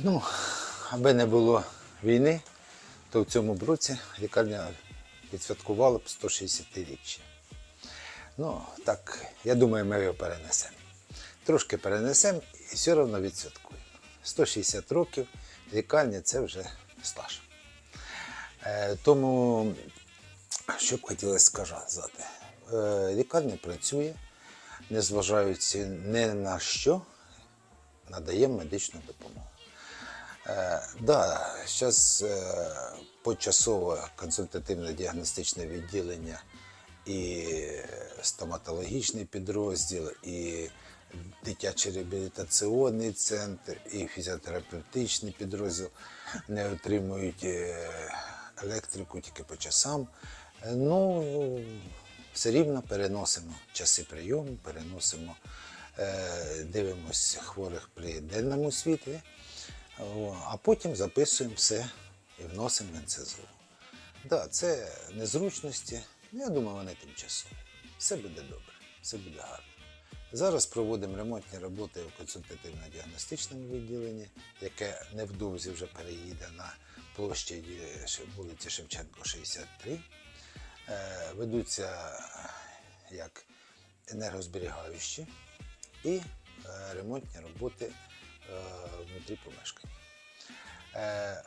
Ну, аби не було війни, то в цьому році лікарня відсвяткувала б 160-річчя. Ну, так, я думаю, ми його перенесемо. Трошки перенесемо і все одно відсвяткуємо. 160 років лікарня це вже стаж. Е, тому, що б хотілося сказати, е, лікарня працює, незважаючи ні на що, надає медичну допомогу. Е, да, зараз е, почасово консультативно-діагностичне відділення і стоматологічний підрозділ, і дитячий реабілітаційний центр, і фізіотерапевтичний підрозділ не отримують е, електрику тільки по часам. Ну, все рівно переносимо часи прийому, переносимо, дивимося хворих при денному світлі. А потім записуємо все і вносимо в НЦЗУ. Да, це незручності. ну, Я думаю, вони тимчасові. Все буде добре, все буде гарно. Зараз проводимо ремонтні роботи у консультативно-діагностичному відділенні, яке невдовзі вже переїде на площі вулиці Шевченко, 63. Е, Ведуться як енергозберігаючі і е, ремонтні роботи внутрі помешкання. Е,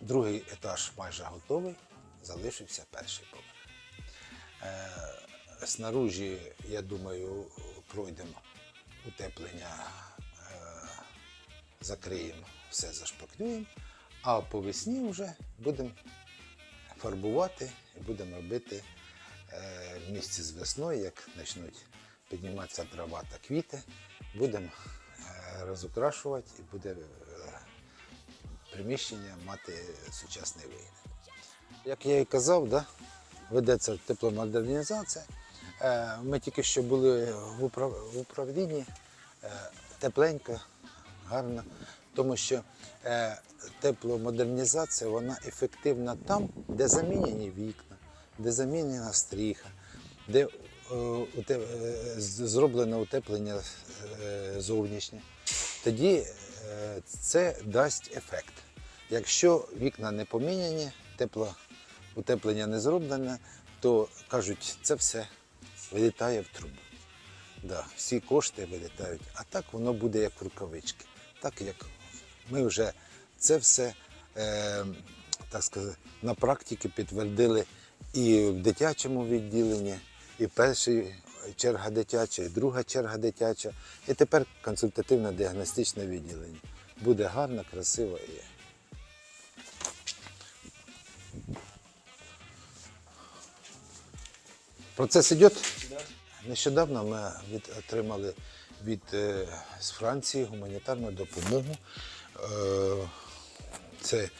Другий етаж майже готовий, залишився перший поверх. Е, Снаружі, я думаю, пройдемо утеплення, е, закриємо, все зашпаклюємо, а по весні вже будемо фарбувати і будемо робити е, в місті з весною, як почнуть підніматися трава та квіти, будемо е, розукрашувати і буде е, приміщення мати сучасний вигляд. Як я і казав, да, ведеться тепломодернізація. Е, Ми тільки що були в управлінні, е, тепленько, гарно, тому що тепломодернізація вона ефективна там, де замінені вікна, де замінена стріха, де зроблено утеплення зовнішнє. Тоді е, це дасть ефект. Якщо вікна не поміняні, тепло утеплення не зроблене, то кажуть, це все вилітає в трубу. Да, всі кошти вилітають, а так воно буде як в рукавички. Так як ми вже це все е, так сказати, на практиці підтвердили і в дитячому відділенні, і перша черга дитяча, і друга черга дитяча, і тепер консультативно-діагностичне відділення. Буде гарно, красиво і. Процес йде? Нещодавно ми від, отримали від е, з Франції гуманітарну допомогу. Е, це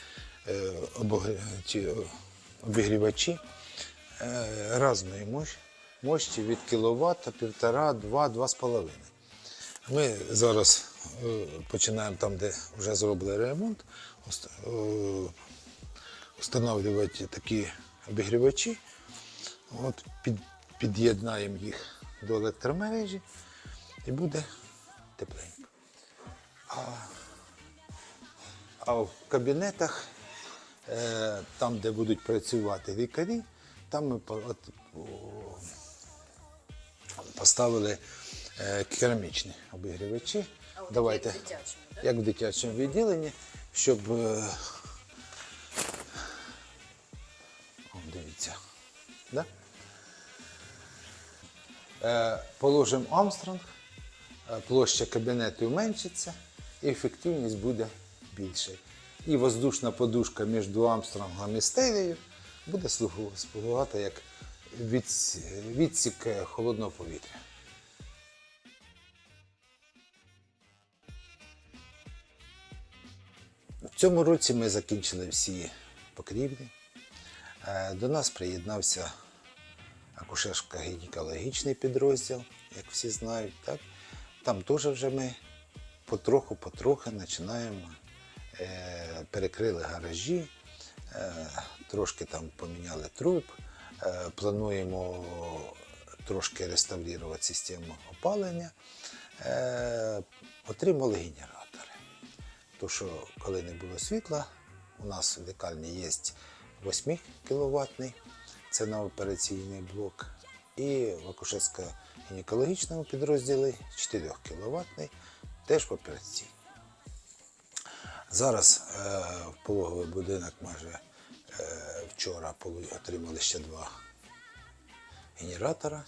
е, обігрівачі е, різної мощ, мощі від з половиною. Ми зараз е, починаємо там, де вже зробили ремонт, е, встановлювати такі обігрівачі. От під, під'єднаємо їх до електромережі і буде тепленько. А, а в кабінетах, е, там, де будуть працювати лікарі, там ми поставили е, керамічні обігрівачі. Давайте, як в дитячому відділенні, щоб. Е, о, дивіться. Да? Е, положимо Армстронг, е, площа кабінету уменшиться, і ефективність буде більша. І воздушна подушка між Армстронгом і стелею буде слугу- слугувати як відсік е, холодного повітря. В цьому році ми закінчили всі покрівлі. Е, До нас приєднався акушерсько-гінекологічний підрозділ, як всі знають. Так? Там теж вже ми потроху-потроху починаємо. Е, перекрили гаражі, трошки там поміняли труб, плануємо трошки реставрувати систему опалення, е, отримали генератори. То, що коли не було світла, у нас в лікарні є 8 кВт, це на операційний блок, і в акушерсько-гінекологічному підрозділі 4 кВт, теж в операційній. Зараз е, в пологовий будинок майже е, вчора отримали ще два генератора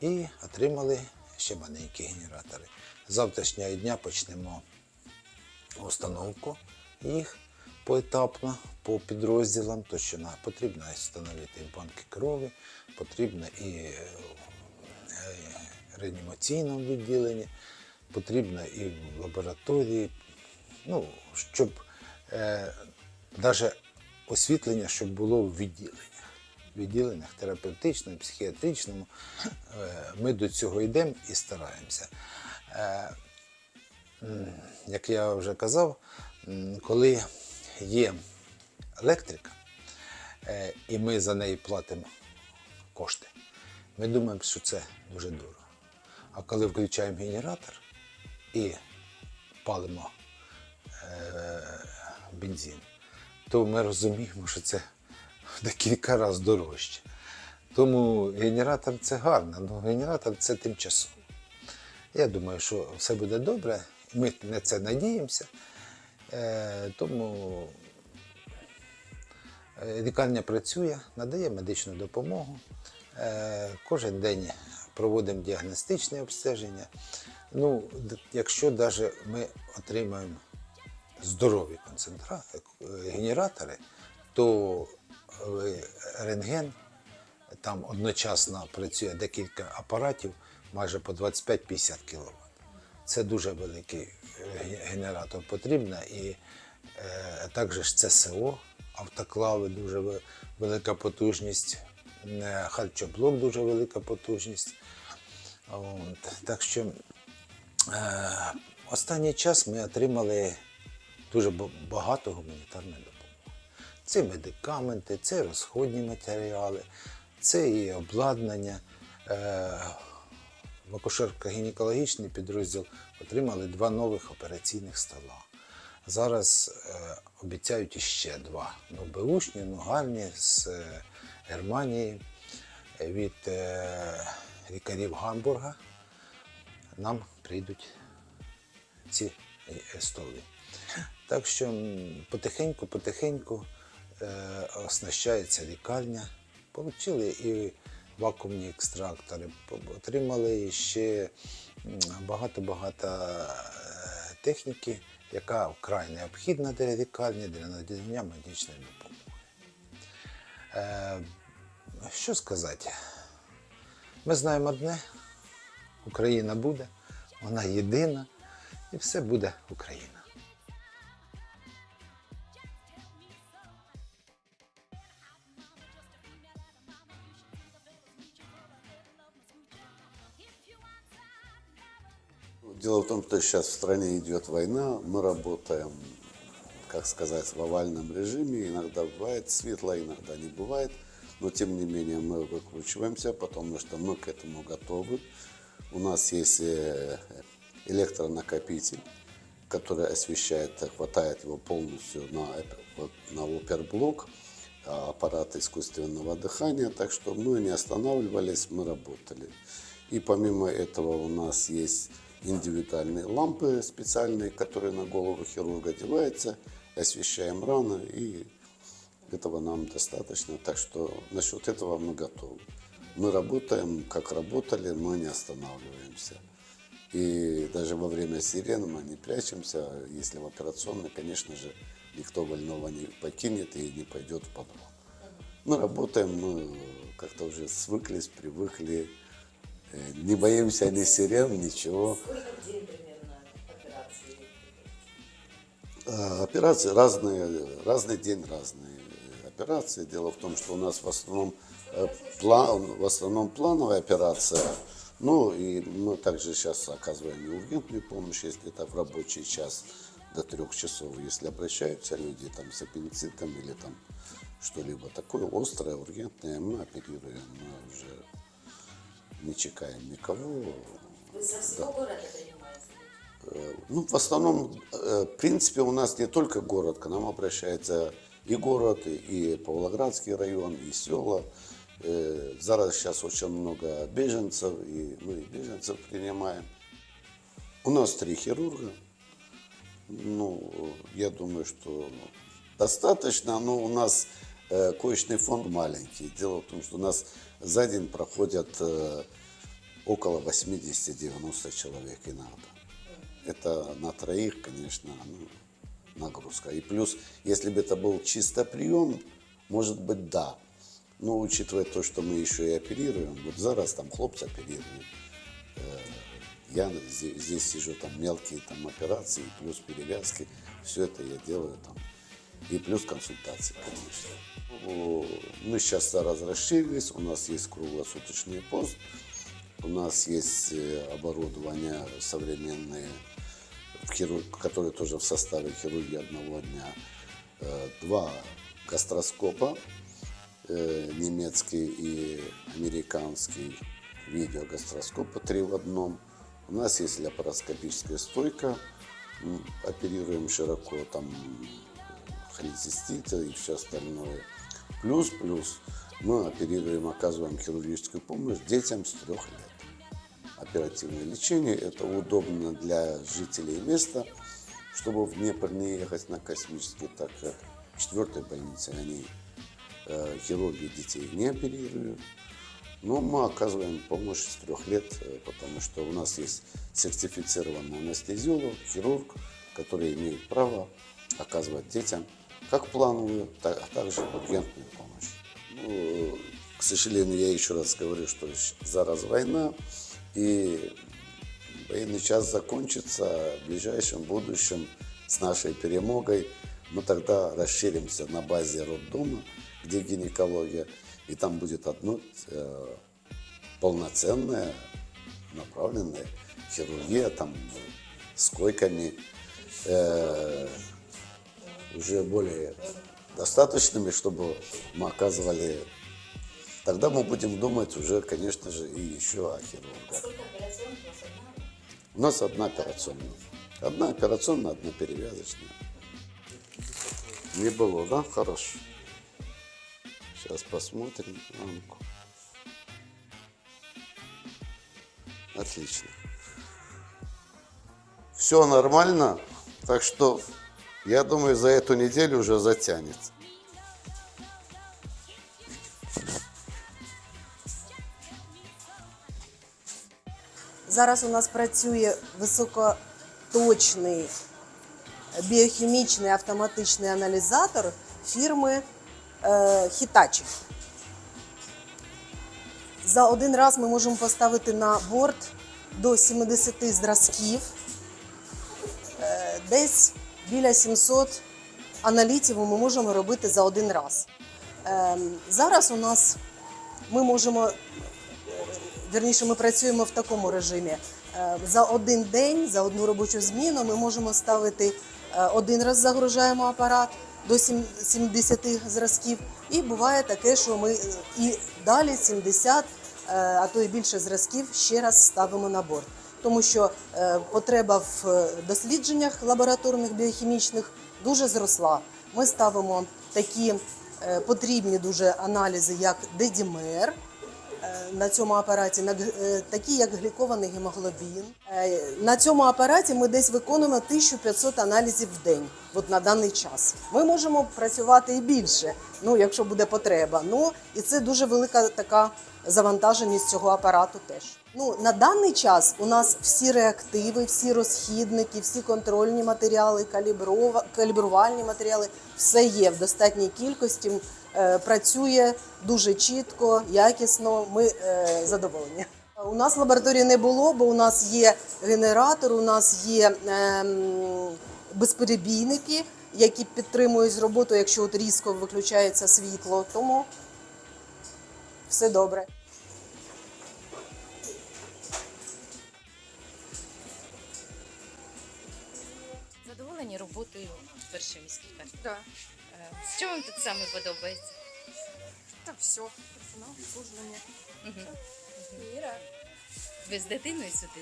і отримали ще маленькі генератори. З завтрашнього дня почнемо установку їх поетапно по підрозділам, то що потрібно встановити банки крові, потрібно і е, е, реанімаційному відділенні, потрібно і в лабораторії, ну, щоб е, навіть освітлення, щоб було в відділеннях. В відділеннях терапевтичному, психіатричному. Е, ми до цього йдемо і стараємося. Е, як я вже казав, коли є електрика, е, і ми за неї платимо кошти, ми думаємо, що це дуже дорого. А коли включаємо генератор і палимо бензин, то ми розуміємо, що це в декілька разів дорожче. Тому генератор це гарно, але генератор це тимчасово. Я думаю, що все буде добре. Ми на це надіємося. Е, тому е, лікарня працює, надає медичну допомогу. Е, кожен день проводимо діагностичне обстеження. Ну, якщо навіть ми отримаємо здорові е, генератори, то е, рентген там одночасно працює декілька апаратів, майже по 25-50 кВт. Це дуже великий е, генератор потрібно. І е, також ЦСО, автоклави, дуже велика потужність, харчоблок дуже велика потужність. От. Так що е, останній час ми отримали дуже багато гуманітарної допомоги. Це медикаменти, це розходні матеріали, це і обладнання. Е, В акушерко-гінекологічний підрозділ отримали два нових операційних стола. Зараз е, обіцяють іще два. Ну, беушні, ну гарні з е, Германії е, від е, лікарів Гамбурга. Нам прийдуть ці е, столи. Так що потихеньку-потихеньку е, оснащається лікарня. Получили і вакуумні екстрактори, отримали ще багато-багато е, техніки, яка вкрай необхідна для лікарні для надання медичної допомоги. Е, що сказати? Ми знаємо одне: Україна буде, вона єдина, і все буде Україна. Дело в том, что сейчас в стране идет война, мы работаем, как сказать, в овальном режиме. Иногда бывает светло, иногда не бывает. Но тем не менее мы выкручиваемся, потому что мы к этому готовы. У нас есть э, электронакопитель, который освещает, хватает его полностью на, на оперблок, а, аппарат искусственного дыхания. Так что мы не останавливались, мы работали. И помимо этого у нас есть индивидуальные лампы специальные, которые на голову хирурга одеваются, освещаем раны, и этого нам достаточно. Так что насчет этого мы готовы. Мы работаем, как работали, мы не останавливаемся. И даже во время сирены мы не прячемся. Если в операционной, конечно же, никто больного не покинет и не пойдет в подвал. Мы работаем, мы как-то уже свыклись, привыкли. Э, Не боимся ни сирен, ничего. А, Операции разные, разный день разные. операции. Дело в том, что у нас в основном, э, план, в основном плановая операция. Ну и мы также сейчас оказываем и ургентную помощь, если это в рабочий час до трех часов. Если обращаются люди там, с аппендицитом или там что-либо такое острое, ургентное, мы оперируем, мы уже не чекаем никого. Вы со всего города принимаете? Э, Ну, в основном, э, в принципе, у нас не только город, к нам обращается и город, и Павлоградский район, и села. Э, Зараз сейчас очень много беженцев, и мы беженцев принимаем. У нас три хирурга. Ну, я думаю, что достаточно, но у нас коечный фонд маленький. Дело в том, что у нас за день проходят э, около 80-90 человек иногда. Это на троих, конечно, ну, нагрузка. И плюс, если бы это был чисто прием, может быть, да. Но учитывая то, что мы еще и оперируем, вот зараз там хлопцы оперируют, э, я здесь, здесь сижу, там мелкие там операции, плюс перевязки, все это я делаю там. И плюс консультации, конечно. Мы сейчас зараз расширились, у нас есть круглосуточный пост, у нас есть э, оборудование современное, которые тоже в составе хирургии одного дня. Э, Два гастроскопа, э, немецкий и американский видеогастроскопа, три в одном. У нас есть лапароскопическая стойка, оперируем широко, там холецистита и все остальное. Плюс, плюс, мы оперируем, оказываем хирургическую помощь детям с трех лет. Оперативное лечение, это удобно для жителей места, чтобы Днепр не ехать на космический, так как в четвертой больнице они э, хирурги детей не оперируют. Но мы оказываем помощь с трех лет, э, потому что у нас есть сертифицированный анестезиолог, хирург, который имеет право оказывать детям как плановую, так, а также ургентную помощь. Ну, к сожалению, я еще раз говорю, что зараз война, и военный час закончится в ближайшем будущем с нашей перемогой. Мы тогда расширимся на базе роддома, где гинекология, и там будет одно э, полноценная направленная хирургия, там с койками, э, уже более достаточными, чтобы мы оказывали. Тогда мы будем думать уже, конечно же, и еще о хирургах. У нас одна операционная. Одна операционная, одна перевязочная. Не было, да? Хорошо. Сейчас посмотрим рамку. Отлично. Все нормально, так что я думаю, за эту неделю уже затянется. Зараз у нас працює високоточний біохімічний автоматичний аналізатор фірми е, Hitachi. За один раз ми можемо поставити на борт до 70 зразків, Е, десь біля 700 аналітів ми можемо робити за один раз. Ем, Зараз у нас ми можемо Вірніше, ми працюємо в такому режимі. Е, За один день, за одну робочу зміну, ми можемо ставити е, один раз загружаємо апарат до сім- 70 зразків. І буває таке, що ми е, і далі 70, е, а то і більше зразків ще раз ставимо на борт. Тому що е, потреба в е, дослідженнях лабораторних біохімічних дуже зросла. Ми ставимо такі е, потрібні дуже аналізи, як дедімер, на цьому апараті, на такі як глікований гемоглобін. На цьому апараті ми десь виконуємо 1500 аналізів в день, от на даний час. Ми можемо працювати і більше, ну якщо буде потреба. Ну і це дуже велика така завантаженість цього апарату теж. Ну на даний час у нас всі реактиви, всі розхідники, всі контрольні матеріали, каліброва- калібрувальні матеріали, все є в достатній кількості. Е, Працює дуже чітко, якісно. Ми е, задоволені. У нас лабораторії не було, бо у нас є генератор, у нас є ем, безперебійники. які підтримують роботу, якщо от різко виключається світло. Тому все добре. Задоволені роботою першої міської карти. Да. Е, Що вам тут саме подобається? Та все. Персонал, обслуживание. Мгм. Мира. Ви з дитиною сюди?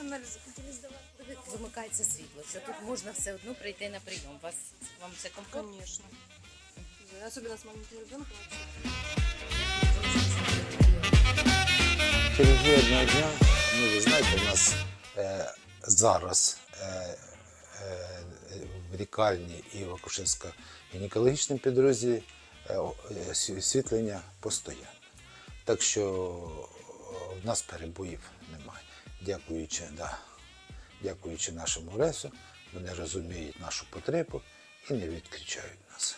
Анализы хотели сдавать. Вимикається світло. Що тут можна все одно прийти на прийом. Вас вам це комфортно? Конечно. Особенно с маленьким ребенком. Через дня, ну ви знаєте, у нас е, зараз е, е, в лікарні і в акушерсько-гінекологічному підрозділі е, о- е, освітлення постійне. Так що е, в нас перебоїв немає. Дякуючи, да, дякуючи нашому ресу, вони розуміють нашу потребу і не відключають нас.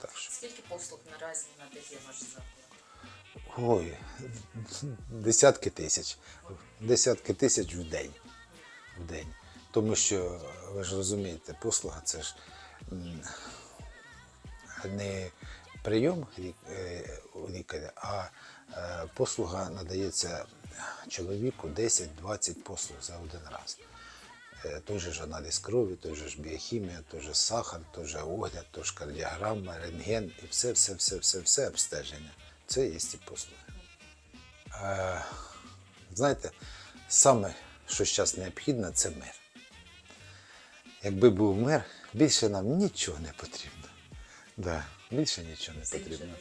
Так що. Скільки послуг наразі надає ваш заклад? Ой, десятки тисяч. Десятки тисяч в день. В день. Тому що, ви ж розумієте, послуга це ж не прийом е, лікаря, а е, послуга надається чоловіку 10-20 послуг за один раз. Е, Той же ж аналіз крові, той же ж біохімія, той же сахар, той же огляд, той ж кардіограма, рентген і все, все, все, все, все обстеження. Це є ті послуги. Знаєте, саме, що зараз необхідно, це мир. Якби був мир, більше нам нічого не потрібно. Да, більше нічого не потрібно.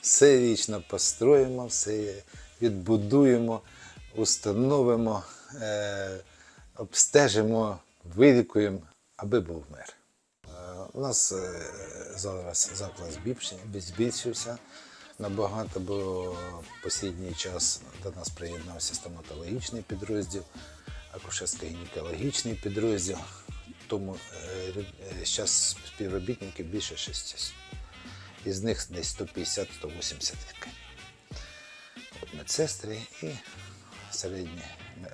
Все вічно построїмо, все відбудуємо, установимо, е, обстежимо, вилікуємо, аби був мир. Е, У нас е, зараз заклад збільшився- набагато, бо в останній час до нас приєднався стоматологічний підрозділ, акушерсько-гінекологічний підрозділ. Тому зараз співробітників більше 600. Із них десь 150-180 медсестри і середній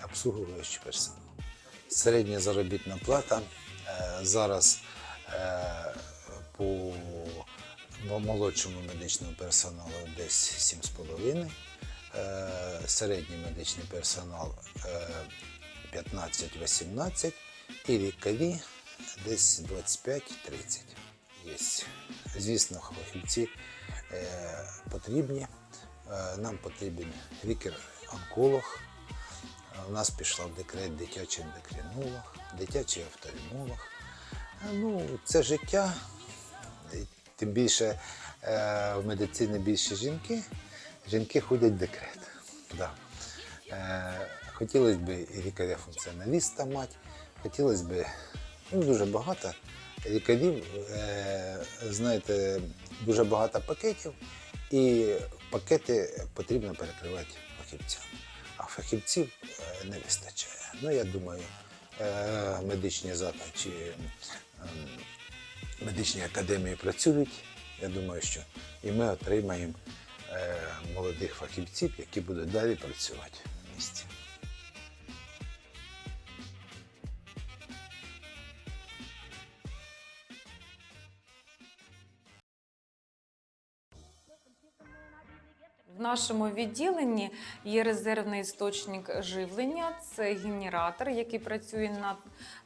обслуговуючий персонал. Середня заробітна плата е, зараз е, по молодшому медичному персоналу десь 7,5. Е, середній медичний персонал е, 15-18 і лікарі десь 25-30 є. Звісно, фахівці е, потрібні. Е, нам потрібен лікар-онколог. У нас пішла в декрет дитячий ендокринолог, дитячий офтальмолог. Е, Ну, це життя. Тим більше е, в медицині більше жінки. Жінки ходять в декрет. Да. Е, хотілося б і лікаря-функціоналіста мати, хотілося б ну, дуже багато лікарів, е, знаєте, дуже багато пакетів, і пакети потрібно перекривати фахівцям. А фахівців е, не вистачає. Ну, я думаю, е, медичні чи ем, медичні академії працюють. Я думаю, що і ми отримаємо е, молодих фахівців, які будуть далі працювати в місті. Нашому відділенні є резервний істочник живлення, це генератор, який працює на,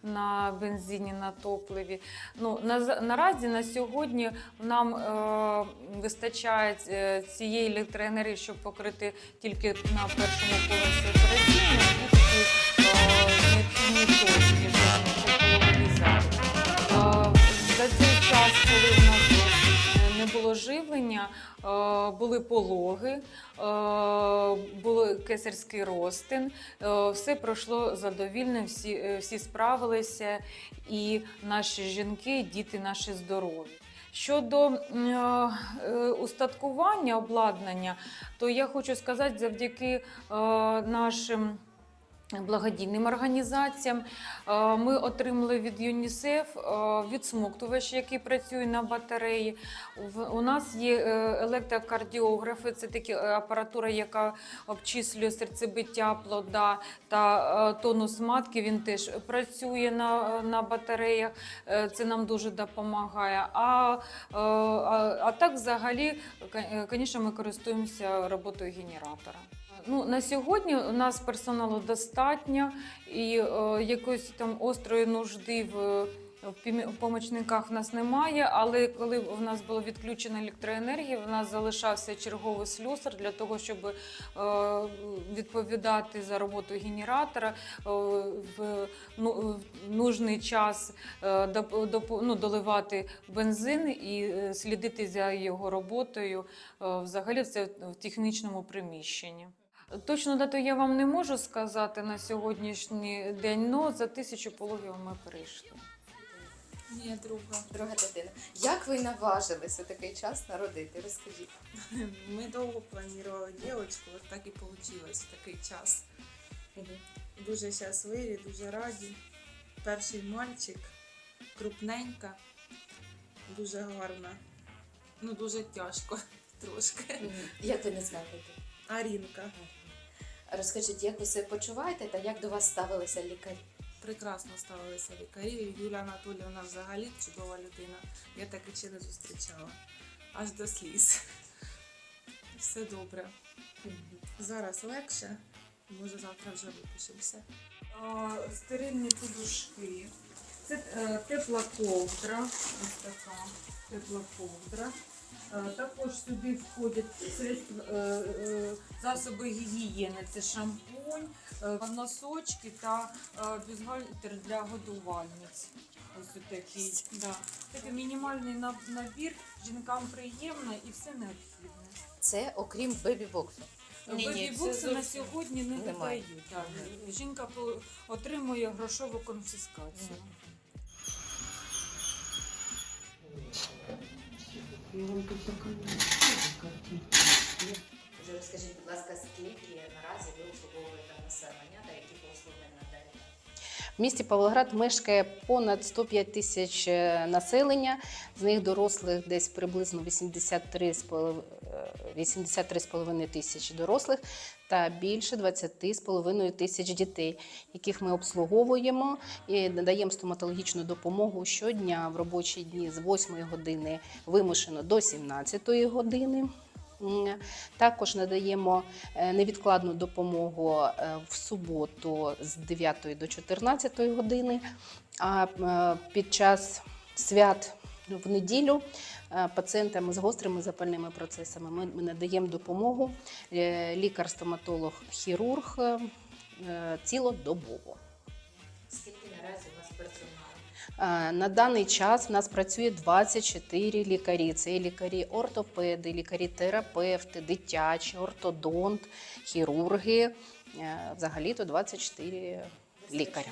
на бензині, на топливі. Ну, на, наразі на сьогодні нам е, вистачає е, цієї електроенергії, щоб покрити тільки на першому поверсі такі е, необхідні точки е, не було живлення, е, були пологи, е, був кесарський розтин. Е, Все пройшло задовільно, всі, всі справилися, і наші жінки, діти наші здорові. Щодо е, устаткування обладнання, то я хочу сказати, завдяки е, нашим Благодійним організаціям Е, ми отримали від ЮНІСЕФ е, відсмоктувач, який працює на батареї. У нас є е, електрокардіографи, це такі е, апаратура, яка обчислює серцебиття плода та тонус матки. Він теж працює на, на батареях. Це нам дуже допомагає. А, а, а так, взагалі, звісно, ми користуємося роботою генератора. Ну, на сьогодні у нас персоналу достатньо і е, якоїсь там острої нужди в, в помічниках в нас немає. Але коли в нас було відключена електроенергія, в нас залишався черговий слюсар для того, щоб е, відповідати за роботу генератора е, в ну, нужний час е, ну, доливати бензин і слідити за його роботою. Взагалі, це в технічному приміщенні. Точну дату я вам не можу сказати на сьогоднішній день, але за тисячу пологів ми перейшли. Ні, друга. Друга дитина. Як ви наважилися такий час народити? Розкажіть. Мы долго планировали девочку, вот так и получилось в такий час. Дуже щасливі, дуже раді. Перший мальчик, крупненька, дуже гарна. Ну, дуже тяжко трошки. Як ви назвали? Арінка. Розкажіть, як ви себе почуваєте та як до вас ставилися лікарі? Прекрасно ставилися лікарі. Юля Анатоліївна взагалі чудова людина. Я так і ще не зустрічала. Аж до сліз. Все добре. Зараз легше. Може, завтра вже випишемося. Стерильні подушки. Це е, тепла ковдра. Ось така тепла ковдра. Е, Також сюди входять средства, е, е, засоби гігієни. Це шампунь, носочки та бюстгальтер для годувальниць. Ось такий. Да. Такий мінімальний набір. Жінкам приємно і все необхідне. Це окрім бебі-боксу. Бебі-букси на сьогодні не. Так. Жінка отримує грошову конфіскацію. Вже розкажіть, будь ласка, скільки наразі ви обслуговуєте населення та які послуги надаєте? В місті Павлоград мешкає понад 105 тисяч е, населення, з них дорослих десь приблизно 83,5 е, 83,5 тисячі дорослих та більше 20,5 тисяч дітей, яких ми обслуговуємо і надаємо стоматологічну допомогу щодня в робочі дні з 8 години вимушено до 17 години. Також надаємо е, невідкладну допомогу е, в суботу з 9 до 14 години, а е, під час свят в неділю пацієнтам з гострими запальними процесами ми, ми надаємо допомогу е, лікар-стоматолог, хірург е, е, цілодобово. Скільки наразі у вас персоналу? Е, На даний час в нас працює 24 лікарі. Це лікарі ортопеди, лікарі-терапевти, дитячі, ортодонт, хірурги. Е, Взагалі-то 24 лікаря.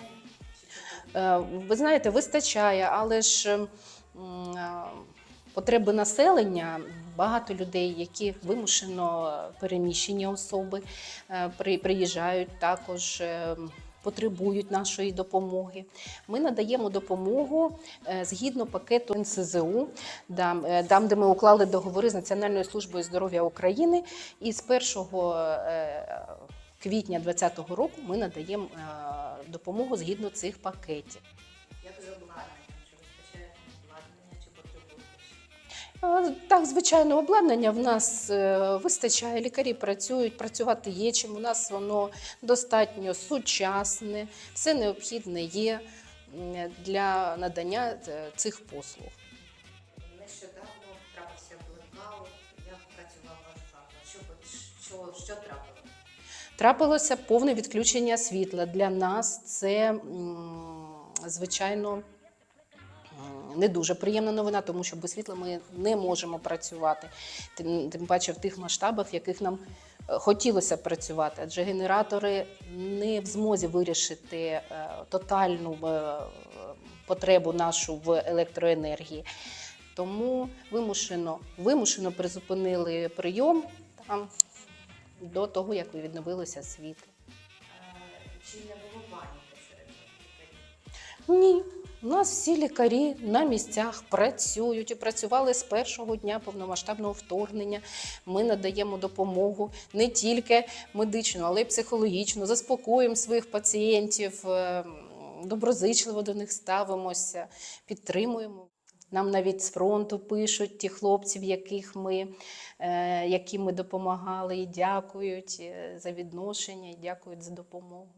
Е, Ви знаєте, вистачає, але ж е, потреби населення, багато людей, які вимушено переміщені особи, е, при- приїжджають також. е, Потребують нашої допомоги. Ми надаємо допомогу е, згідно пакету НСЗУ, там, де ми уклали договори з Національною службою здоров'я України. І з 1 е, квітня 2020 року ми надаємо допомогу згідно цих пакетів. Так, звичайно, обладнання в нас е, вистачає. Лікарі працюють, працювати є чим. У нас воно достатньо сучасне, все необхідне є для надання е, цих послуг. Нещодавно трапився блекаут. Як працював ваш? Що, що, що трапило? Трапилося повне відключення світла. Для нас це, звичайно, не дуже приємна новина, тому що без світла ми не можемо працювати. Тим, тим паче в тих масштабах, в яких нам е, хотілося працювати, адже генератори не в змозі вирішити е, тотальну е, потребу нашу в електроенергії. Тому вимушено, вимушено призупинили прийом там, до того, як відновилося світло. Е, Чи не було паніки серед? Ні. У нас всі лікарі на місцях працюють і працювали з першого дня повномасштабного вторгнення. Ми надаємо допомогу не тільки медичну, але й психологічну, заспокоюємо своїх пацієнтів, е, доброзичливо до них ставимося, підтримуємо. Нам навіть з фронту пишуть ті хлопців, яких ми, е, яким ми допомагали, і дякують е, за відношення, і дякують за допомогу.